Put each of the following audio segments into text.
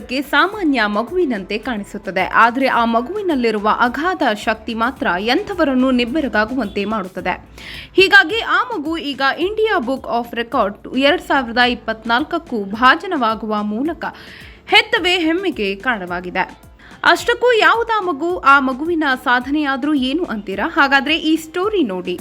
ನೋಡುವುದಕ್ಕೆ ಸಾಮಾನ್ಯ ಮಗುವಿನಂತೆ ಕಾಣಿಸುತ್ತದೆ. ಆದರೆ ಆ ಮಗುವಿನಲ್ಲಿರುವ ಅಗಾಧ ಶಕ್ತಿ ಮಾತ್ರ ಎಂಥವರನ್ನು ನಿಬ್ಬೆರಗಾಗುವಂತೆ ಮಾಡುತ್ತದೆ. ಹೀಗಾಗಿ ಆ ಮಗು ಈಗ ಇಂಡಿಯಾ ಬುಕ್ ಆಫ್ ರೆಕಾರ್ಡ್ ಎರಡು ಸಾವಿರದ ಇಪ್ಪತ್ನಾಲ್ಕಕ್ಕೂ ಭಾಜನವಾಗುವ ಮೂಲಕ ಹೆತ್ತವೇ ಹೆಮ್ಮೆಗೆ ಕಾರಣವಾಗಿದೆ. ಅಷ್ಟಕ್ಕೂ ಯಾವುದಾ ಮಗು ಆ ಮಗುವಿನ ಸಾಧನೆಯಾದರೂ ಏನು ಅಂತೀರಾ? ಹಾಗಾದರೆ ಈ ಸ್ಟೋರಿ ನೋಡಿ.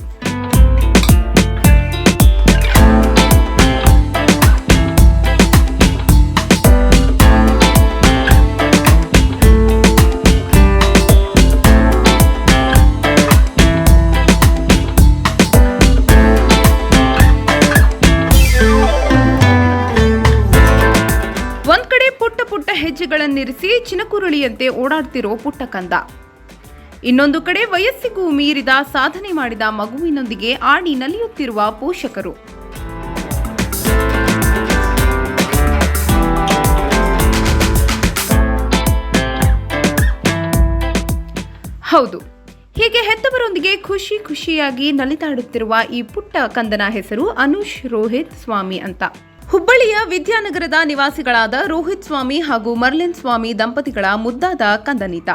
ಪುಟ್ಟ ಹೆಜ್ಜೆಗಳನ್ನಿರಿಸಿ ಚಿನಕುರುಳಿಯಂತೆ ಓಡಾಡ್ತಿರೋ ಪುಟ್ಟ ಕಂದ ಇನ್ನೊಂದು ಕಡೆ ವಯಸ್ಸಿಗೂ ಮೀರಿದ ಸಾಧನೆ ಮಾಡಿದ ಮಗುವಿನೊಂದಿಗೆ ಆಡಿ ನಲಿಯುತ್ತಿರುವ ಪೋಷಕರು. ಹೌದು, ಹೀಗೆ ಹೆತ್ತವರೊಂದಿಗೆ ಖುಷಿ ಖುಷಿಯಾಗಿ ನಲಿತಾಡುತ್ತಿರುವ ಈ ಪುಟ್ಟ ಕಂದನ ಹೆಸರು ಅನುಷ್ ರೋಹಿತ್ ಸ್ವಾಮಿ ಅಂತ. ಹುಬ್ಬಳ್ಳಿಯ ವಿದ್ಯಾನಗರದ ನಿವಾಸಿಗಳಾದ ರೋಹಿತ್ ಸ್ವಾಮಿ ಹಾಗೂ ಮರ್ಲಿನ್ ಸ್ವಾಮಿ ದಂಪತಿಗಳ ಮುದ್ದಾದ ಕಂದನೀತ.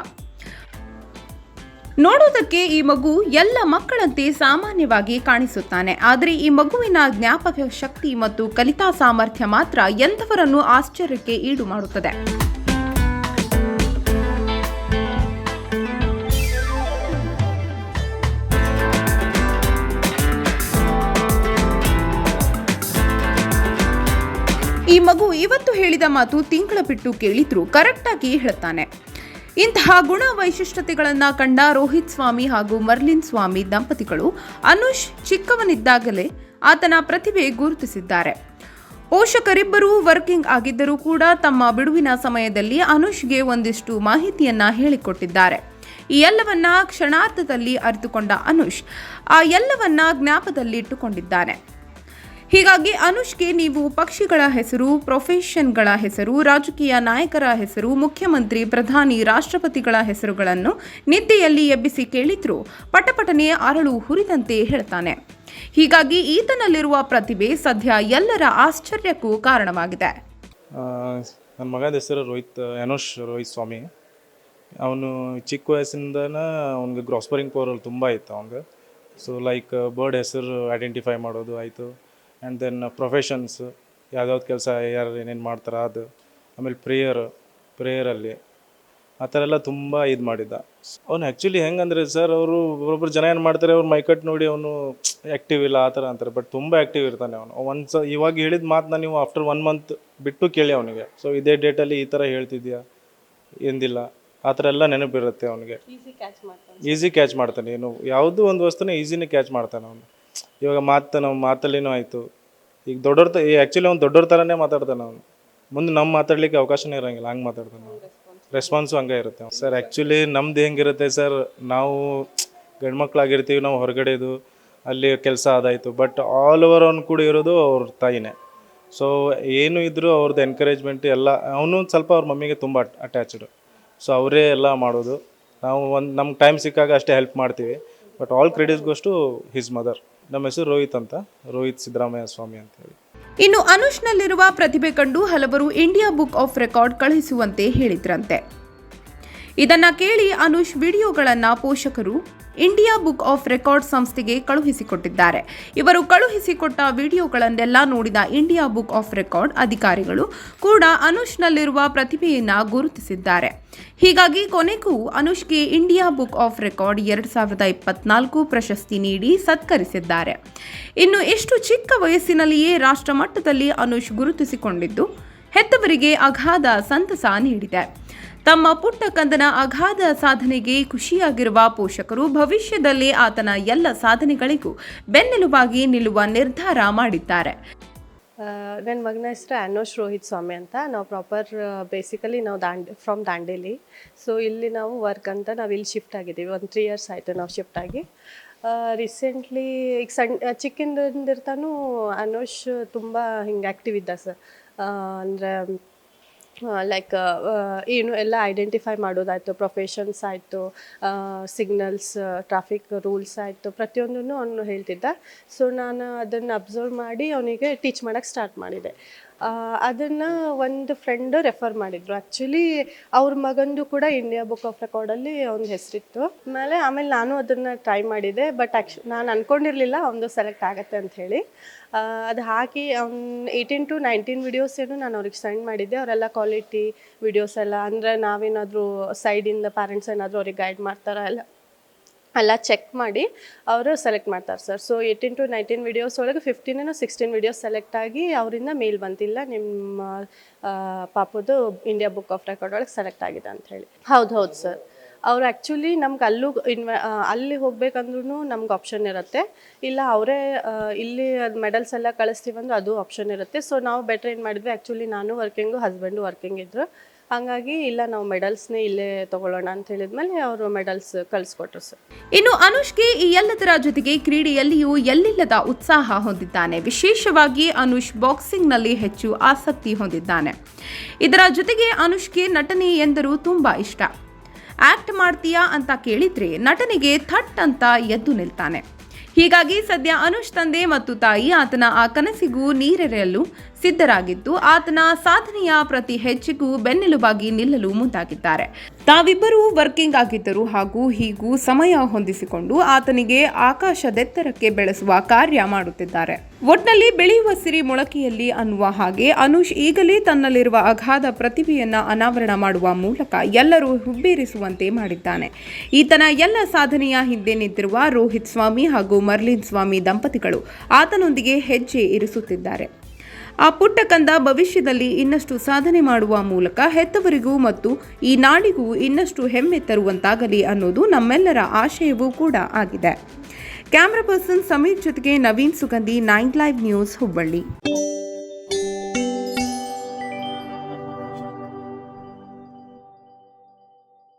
ನೋಡೋದಕ್ಕೆ ಈ ಮಗು ಎಲ್ಲ ಮಕ್ಕಳಂತೆ ಸಾಮಾನ್ಯವಾಗಿ ಕಾಣಿಸುತ್ತಾನೆ. ಆದರೆ ಈ ಮಗುವಿನ ಜ್ಞಾಪಕ ಶಕ್ತಿ ಮತ್ತು ಕಲಿತಾ ಸಾಮರ್ಥ್ಯ ಮಾತ್ರ ಎಂಥವರನ್ನು ಆಶ್ಚರ್ಯಕ್ಕೆ ಈಡು ಮಾಡುತ್ತದೆ. ಈ ಮಗು ಇವತ್ತು ಹೇಳಿದ ಮಾತು ತಿಂಗಳ ಬಿಟ್ಟು ಕೇಳಿದ್ರು ಕರೆಕ್ಟಾಗಿ ಹೇಳ್ತಾನೆ. ಇಂತಹ ಗುಣ ವೈಶಿಷ್ಟ್ಯತೆಗಳನ್ನು ಕಂಡ ರೋಹಿತ್ ಸ್ವಾಮಿ ಹಾಗೂ ಮರ್ಲಿನ್ ಸ್ವಾಮಿ ದಂಪತಿಗಳು ಅನುಷ್ ಚಿಕ್ಕವನಿದ್ದಾಗಲೇ ಆತನ ಪ್ರತಿಭೆ ಗುರುತಿಸಿದ್ದಾರೆ. ಪೋಷಕರಿಬ್ಬರೂ ವರ್ಕಿಂಗ್ ಆಗಿದ್ದರೂ ಕೂಡ ತಮ್ಮ ಬಿಡುವಿನ ಸಮಯದಲ್ಲಿ ಅನುಷ್ಗೆ ಒಂದಿಷ್ಟು ಮಾಹಿತಿಯನ್ನ ಹೇಳಿಕೊಟ್ಟಿದ್ದಾರೆ. ಈ ಎಲ್ಲವನ್ನ ಕ್ಷಣಾರ್ಧದಲ್ಲಿ ಅರಿತುಕೊಂಡ ಅನುಷ್ ಆ ಎಲ್ಲವನ್ನ ಜ್ಞಾಪದಲ್ಲಿಟ್ಟುಕೊಂಡಿದ್ದಾನೆ ಹೀಗಾಗಿ ಅನುಷ್ಗೆ ನೀವು ಪಕ್ಷಿಗಳ ಹೆಸರು, ಪ್ರೊಫೆಷನ್ಗಳ ಹೆಸರು, ರಾಜಕೀಯ ನಾಯಕರ ಹೆಸರು, ಮುಖ್ಯಮಂತ್ರಿ, ಪ್ರಧಾನಿ, ರಾಷ್ಟ್ರಪತಿಗಳ ಹೆಸರುಗಳನ್ನು ನಿದ್ದೆಯಲ್ಲಿ ಎಬ್ಬಿಸಿ ಕೇಳಿದ್ರು. ಪಟಪಟನೆ ಅರಳು ಹುರಿದಂತೆ ಹೇಳ್ತಾನೆ. ಹೀಗಾಗಿ ಈತನಲ್ಲಿರುವ ಪ್ರತಿಭೆ ಸದ್ಯ ಎಲ್ಲರ ಆಶ್ಚರ್ಯಕ್ಕೂ ಕಾರಣವಾಗಿದೆ. ನನ್ನ ಮಗದ ಹೆಸರು ರೋಹಿತ್, ಅನುಷ್ ರೋಹಿತ್ ಸ್ವಾಮಿ. ಅವನು ಚಿಕ್ಕ ವಯಸ್ಸಿಂದನ ಅವ್ನಿಗೆ ಗ್ರಾಸ್ಪರಿಂಗ್ ಪವರ್ ತುಂಬ ಇತ್ತು ಅವ್ನಿಗೆ. ಸೊ ಲೈಕ್ ಬರ್ಡ್ ಹೆಸರು ಐಡೆಂಟಿಫೈ ಮಾಡೋದು ಆಯಿತು. ಆ್ಯಂಡ್ ದೆನ್ ಪ್ರೊಫೆಷನ್ಸ್ ಯಾವ್ದಾವ್ದು ಕೆಲಸ ಯಾರು ಏನೇನು ಮಾಡ್ತಾರೆ ಅದು ಆಮೇಲೆ ಪ್ರೇಯರ್ ಪ್ರೇಯರಲ್ಲಿ ಆ ಥರ ಎಲ್ಲ ತುಂಬ ಇದು ಮಾಡಿದ್ದ. ಅವ್ನು ಆ್ಯಕ್ಚುಲಿ ಹೆಂಗಂದರೆ ಸರ್ ಅವರು ಒಬ್ಬೊಬ್ರು ಜನ ಏನು ಮಾಡ್ತಾರೆ ಅವ್ರು ಮೈಕಟ್ ನೋಡಿ ಅವನು ಆ್ಯಕ್ಟಿವ್ ಇಲ್ಲ ಆ ಥರ ಅಂತಾರೆ. ಬಟ್ ತುಂಬ ಆ್ಯಕ್ಟಿವ್ ಇರ್ತಾನೆ ಅವನು. ಒಂದು ಸ ಇವಾಗ ಹೇಳಿದ ಮಾತನ್ನ ನೀವು ಆಫ್ಟರ್ ಒನ್ ಮಂತ್ ಬಿಟ್ಟು ಕೇಳಿ ಅವನಿಗೆ. ಸೊ ಇದೇ ಡೇಟಲ್ಲಿ ಈ ಥರ ಹೇಳ್ತಿದ್ಯಾ ಎಂದಿಲ್ಲ ಆ ಥರ ಎಲ್ಲ ನೆನಪಿರುತ್ತೆ ಅವನಿಗೆ. ಈಸಿ ಕ್ಯಾಚ್ ಮಾಡ್ತಾನೆ. ಏನು ಯಾವುದೂ ಒಂದು ವಸ್ತುನ ಈಸಿನೇ ಕ್ಯಾಚ್ ಮಾಡ್ತಾನೆ ಅವನು. ಇವಾಗ ಮಾತು ನಮ್ಮ ಮಾತಲ್ಲಿನೂ ಆಯಿತು. ಈಗ ದೊಡ್ಡವ್ರ ತ ಆ್ಯಕ್ಚುಲಿ ಅವ್ನು ದೊಡ್ಡವ್ರ ಥರನೇ ಮಾತಾಡ್ತಾನೆ ಅವನು. ಮುಂದೆ ನಮ್ಮ ಮಾತಾಡ್ಲಿಕ್ಕೆ ಅವಕಾಶನೇ ಇರೋಂಗಿಲ್ಲ, ಹಂಗೆ ಮಾತಾಡ್ತಾನೆ ಅವನು. ರೆಸ್ಪಾನ್ಸು ಹಂಗೆ ಇರುತ್ತೆ ಸರ್ ಆ್ಯಕ್ಚುಲಿ ನಮ್ದು ಹೆಂಗಿರುತ್ತೆ ಸರ್ ನಾವು ಗಂಡ್ಮಕ್ಳಾಗಿರ್ತೀವಿ, ನಾವು ಹೊರಗಡೆದು ಅಲ್ಲಿ ಕೆಲಸ ಅದಾಯಿತು ಬಟ್ ಆಲ್ ಓವರ್ ಅವ್ನು ಕೂಡ ಇರೋದು ಅವ್ರ ತಾಯಿನೇ. ಸೊ ಏನು ಇದ್ದರೂ ಅವ್ರದ್ದು ಎನ್ಕರೇಜ್ಮೆಂಟ್ ಎಲ್ಲ, ಅವನು ಸ್ವಲ್ಪ ಅವ್ರ ಮಮ್ಮಿಗೆ ತುಂಬ ಅಟ್ಯಾಚ್ಡ್ ಸೊ ಅವರೇ ಎಲ್ಲ ಮಾಡೋದು. ನಾವು ಒಂದು, ನಮ್ಗೆ ಟೈಮ್ ಸಿಕ್ಕಾಗ ಅಷ್ಟೇ ಹೆಲ್ಪ್ ಮಾಡ್ತೀವಿ. But all credits goes to his mother ನಮ್ಮ ಹೆಸರು ರೋಹಿತ್ ಅಂತ, ರೋಹಿತ್ ಸಿದ್ದರಾಮಯ್ಯ ಸ್ವಾಮಿ ಅಂತ ಹೇಳಿ. ಇನ್ನು ಅನುಷ್ನಲ್ಲಿರುವ ಪ್ರತಿಭೆ ಕಂಡು ಹಲವರು ಇಂಡಿಯಾ ಬುಕ್ ಆಫ್ ರೆಕಾರ್ಡ್ ಕಳುಹಿಸುವಂತೆ ಹೇಳಿದ್ರಂತೆ. ಇದನ್ನ ಕೇಳಿ ಅನುಷ್ ವಿಡಿಯೋಗಳನ್ನು ಪೋಷಕರು ಇಂಡಿಯಾ ಬುಕ್ ಆಫ್ ರೆಕಾರ್ಡ್ ಸಂಸ್ಥೆಗೆ ಕಳುಹಿಸಿಕೊಟ್ಟಿದ್ದಾರೆ. ಇವರು ಕಳುಹಿಸಿಕೊಟ್ಟ ವಿಡಿಯೋಗಳನ್ನೆಲ್ಲ ನೋಡಿದ ಇಂಡಿಯಾ ಬುಕ್ ಆಫ್ ರೆಕಾರ್ಡ್ ಅಧಿಕಾರಿಗಳು ಕೂಡ ಅನುಷ್ನಲ್ಲಿರುವ ಪ್ರತಿಭೆಯನ್ನು ಗುರುತಿಸಿದ್ದಾರೆ. ಹೀಗಾಗಿ ಕೊನೆಗೂ ಅನುಷ್ಗೆ ಇಂಡಿಯಾ ಬುಕ್ ಆಫ್ ರೆಕಾರ್ಡ್ ಎರಡು ಸಾವಿರದ ಇಪ್ಪತ್ನಾಲ್ಕು ಪ್ರಶಸ್ತಿ ನೀಡಿ ಸತ್ಕರಿಸಿದ್ದಾರೆ. ಇನ್ನು ಎಷ್ಟು ಚಿಕ್ಕ ವಯಸ್ಸಿನಲ್ಲಿಯೇ ರಾಷ್ಟ್ರ ಮಟ್ಟದಲ್ಲಿ ಅನುಷ್ ಗುರುತಿಸಿಕೊಂಡಿದ್ದು, ಹೆತ್ತವರಿಗೆ ಅಗಾಧ ಸಂತಸ ನೀಡಿದೆ. ತಮ್ಮ ಪುಟ್ಟ ಕಂದನ ಅಗಾಧ ಸಾಧನೆಗೆ ಖುಷಿಯಾಗಿರುವ ಪೋಷಕರು ಭವಿಷ್ಯದಲ್ಲಿ ಆತನ ಎಲ್ಲ ಸಾಧನೆಗಳಿಗೂ ಬೆನ್ನೆಲುಬಾಗಿ ನಿಲ್ಲುವ ನಿರ್ಧಾರ ಮಾಡಿದ್ದಾರೆ. ನನ್ನ ಮಗನ ಹೆಸರು ಅನೋಶ್ ರೋಹಿತ್ ಸ್ವಾಮಿ ಅಂತ, ನಾವು ಪ್ರಾಪರ್ ಬೇಸಿಕಲಿ ನಾವು ದಾಂಡ್ ಫ್ರಮ್ ದಾಂಡೇಲಿ. ಸೊ ಇಲ್ಲಿ ನಾವು ವರ್ಕ್ ಅಂತ ನಾವು ಇಲ್ಲಿ ಶಿಫ್ಟ್ ಆಗಿದ್ದೀವಿ. ಒಂದು ತ್ರೀ ಇಯರ್ಸ್ ಆಯಿತು ನಾವು ಶಿಫ್ಟ್ ಆಗಿ. ರೀಸೆಂಟ್ಲಿ ಈಗ ಸಣ್ಣ ಚಿಕ್ಕಿಂದಿರ್ತಾನು ಅನೋಶ್ ತುಂಬ ಹಿಂಗೆ ಆ್ಯಕ್ಟಿವ್ ಇದ್ದ ಸರ್ ಅಂದರೆ ಲೈಕ್ ಏನು ಎಲ್ಲ ಐಡೆಂಟಿಫೈ ಮಾಡೋದಾಯಿತು ಪ್ರೊಫೆಷನ್ಸ್ ಆಯಿತು ಸಿಗ್ನಲ್ಸ್ ಟ್ರಾಫಿಕ್ ರೂಲ್ಸ್ ಆಯಿತು, ಪ್ರತಿಯೊಂದನ್ನು ಅವನು ಹೇಳ್ತಿದ್ದ. ಸೊ ನಾನು ಅದನ್ನು ಅಬ್ಸರ್ವ್ ಮಾಡಿ ಅವನಿಗೆ ಟೀಚ್ ಮಾಡೋಕ್ಕೆ ಸ್ಟಾರ್ಟ್ ಮಾಡಿದೆ. ಅದನ್ನು ಒಂದು ಫ್ರೆಂಡು ರೆಫರ್ ಮಾಡಿದ್ರು. ಆ್ಯಕ್ಚುಲಿ ಅವ್ರ ಮಗಂದು ಕೂಡ ಇಂಡಿಯಾ ಬುಕ್ ಆಫ್ ರೆಕಾರ್ಡಲ್ಲಿ ಒಂದು ಹೆಸರಿತ್ತು. ಆಮೇಲೆ ಆಮೇಲೆ ನಾನು ಅದನ್ನು ಟ್ರೈ ಮಾಡಿದೆ ಬಟ್ ಆ್ಯಕ್ಚು ನಾನು ಅಂದ್ಕೊಂಡಿರಲಿಲ್ಲ ಅವನು ಸೆಲೆಕ್ಟ್ ಆಗುತ್ತೆ ಅಂತ ಹೇಳಿ. ಅದು ಹಾಕಿ ಅವ್ನು ಏಯ್ಟೀನ್ ಟು ನೈನ್ಟೀನ್ ವಿಡಿಯೋಸ್ ಏನು ನಾನು ಅವ್ರಿಗೆ ಸೆಂಡ್ ಮಾಡಿದ್ದೆ. ಅವರೆಲ್ಲ ಕ್ವಾಲಿಟಿ ವಿಡಿಯೋಸ್ ಎಲ್ಲ, ಅಂದರೆ ನಾವೇನಾದರೂ ಸೈಡಿಂದ ಪ್ಯಾರೆಂಟ್ಸ್ ಏನಾದರೂ ಅವ್ರಿಗೆ ಗೈಡ್ ಮಾಡ್ತಾರಾ ಎಲ್ಲ. ಎಲ್ಲ ಚೆಕ್ ಮಾಡಿ ಅವರು ಸೆಲೆಕ್ಟ್ ಮಾಡ್ತಾರೆ sir so eighteen to nineteen videos ಒಳಗೆ ಫಿಫ್ಟೀನ್ ಏನೋ ಸಿಕ್ಸ್ಟೀನ್ ವಿಡಿಯೋಸ್ ಸೆಲೆಕ್ಟ್ ಆಗಿ ಅವರಿಂದ ಮೇಲ್ ಬಂತಿಲ್ಲ ನಿಮ್ಮ ಪಾಪದು ಇಂಡಿಯಾ ಬುಕ್ ಆಫ್ ರೆಕಾರ್ಡ್ ಒಳಗೆ ಸೆಲೆಕ್ಟ್ ಆಗಿದೆ ಅಂತ ಹೇಳಿ. ಹೌದು ಹೌದು ಸರ್ ಅವ್ರು ಆ್ಯಕ್ಚುಲಿ ನಮ್ಗೆ ಅಲ್ಲೂ ಇನ್ವ ಅಲ್ಲಿ ಹೋಗ್ಬೇಕಂದ್ರೂ ನಮ್ಗೆ ಆಪ್ಷನ್ ಇರುತ್ತೆ. ಇಲ್ಲ, ಅವರೇ ಇಲ್ಲಿ ಅದು ಮೆಡಲ್ಸ್ ಎಲ್ಲ ಕಳಿಸ್ತೀವಂದ್ರೆ ಅದು ಆಪ್ಷನ್ ಇರುತ್ತೆ. ಸೊ ನಾವು ಬೆಟ್ರ್ ಏನು ಮಾಡಿದ್ವಿ ಆ್ಯಕ್ಚುಲಿ ನಾನು ವರ್ಕಿಂಗು ಹಸ್ಬೆಂಡು ವರ್ಕಿಂಗ್ ಇದ್ರು. ಹಾಗಾಗಿ ಇಲ್ಲ, ನಾವು ಮೆಡಲ್ಸ್ನೇ ಇಲ್ಲೇ ತಗೊಳ್ಳೋಣ ಅಂತ ಹೇಳಿದ್ಮೇಲೆ ಅವರು ಮೆಡಲ್ಸ್ ಕಳಿಸ್ಕೊಟ್ರು ಸರ್. ಇನ್ನು ಅನುಷ್ಗೆ ಈ ಎಲ್ಲದರ ಜೊತೆಗೆ ಕ್ರೀಡೆಯಲ್ಲಿಯೂ ಎಲ್ಲಿಲ್ಲದ ಉತ್ಸಾಹ ಹೊಂದಿದ್ದಾನೆ. ವಿಶೇಷವಾಗಿ ಅನುಷ್ ಬಾಕ್ಸಿಂಗ್ನಲ್ಲಿ ಹೆಚ್ಚು ಆಸಕ್ತಿ ಹೊಂದಿದ್ದಾನೆ. ಇದರ ಜೊತೆಗೆ ಅನುಷ್ಗೆ ನಟನೆ ಎಂದರೂ ತುಂಬಾ ಇಷ್ಟ. ಆಕ್ಟ್ ಮಾಡ್ತೀಯಾ ಅಂತ ಕೇಳಿದ್ರೆ ನಟನೆಗೆ ಥಟ್ ಅಂತ ಎದ್ದು ನಿಲ್ತಾನೆ. ಹೀಗಾಗಿ ಸದ್ಯ ಅನುಷ್ ತಂದೆ ಮತ್ತು ತಾಯಿ ಆತನ ಆ ಕನಸಿಗೂ ನೀರೆರೆಯಲು ಸಿದ್ಧರಾಗಿದ್ದು ಆತನ ಸಾಧನೆಯ ಪ್ರತಿ ಹೆಜ್ಜೆಗೂ ಬೆನ್ನೆಲುಬಾಗಿ ನಿಲ್ಲಲು ಮುಂದಾಗಿದ್ದಾರೆ. ತಾವಿಬ್ಬರೂ ವರ್ಕಿಂಗ್ ಆಗಿದ್ದರು ಹಾಗೂ ಹೀಗೂ ಸಮಯ ಹೊಂದಿಸಿಕೊಂಡು ಆತನಿಗೆ ಆಕಾಶದೆತ್ತರಕ್ಕೆ ಬೆಳೆಸುವ ಕಾರ್ಯ ಮಾಡುತ್ತಿದ್ದಾರೆ. ಒಟ್ನಲ್ಲಿ ಬೆಳೆಯುವ ಸಿರಿ ಮೊಳಕೆಯಲ್ಲಿ ಅನ್ನುವ ಹಾಗೆ ಅನುಷ್ ಈಗಲೇ ತನ್ನಲ್ಲಿರುವ ಅಗಾಧ ಪ್ರತಿಭೆಯನ್ನು ಅನಾವರಣ ಮಾಡುವ ಮೂಲಕ ಎಲ್ಲರೂ ಹುಬ್ಬೇರಿಸುವಂತೆ ಮಾಡಿದ್ದಾನೆ. ಈತನ ಎಲ್ಲ ಸಾಧನೆಯ ಹಿಂದೆ ನಿಂತಿರುವ ರೋಹಿತ್ ಸ್ವಾಮಿ ಹಾಗೂ ಮರ್ಲಿನ್ ಸ್ವಾಮಿ ದಂಪತಿಗಳು ಆತನೊಂದಿಗೆ ಹೆಜ್ಜೆ ಇರಿಸುತ್ತಿದ್ದಾರೆ. ಆ ಪುಟ್ಟ ಕಂದ ಭವಿಷ್ಯದಲ್ಲಿ ಇನ್ನಷ್ಟು ಸಾಧನೆ ಮಾಡುವ ಮೂಲಕ ಹೆತ್ತವರಿಗೂ ಮತ್ತು ಈ ನಾಡಿಗೂ ಇನ್ನಷ್ಟು ಹೆಮ್ಮೆ ತರುವಂತಾಗಲಿ ಅನ್ನೋದು ನಮ್ಮೆಲ್ಲರ ಆಶಯವೂ ಕೂಡ ಆಗಿದೆ. ಕ್ಯಾಮ್ರಾ ಪರ್ಸನ್ ಸಮೀರ್ ಜೊತೆಗೆ Naveen Sugandhi, nine live news Hubballi.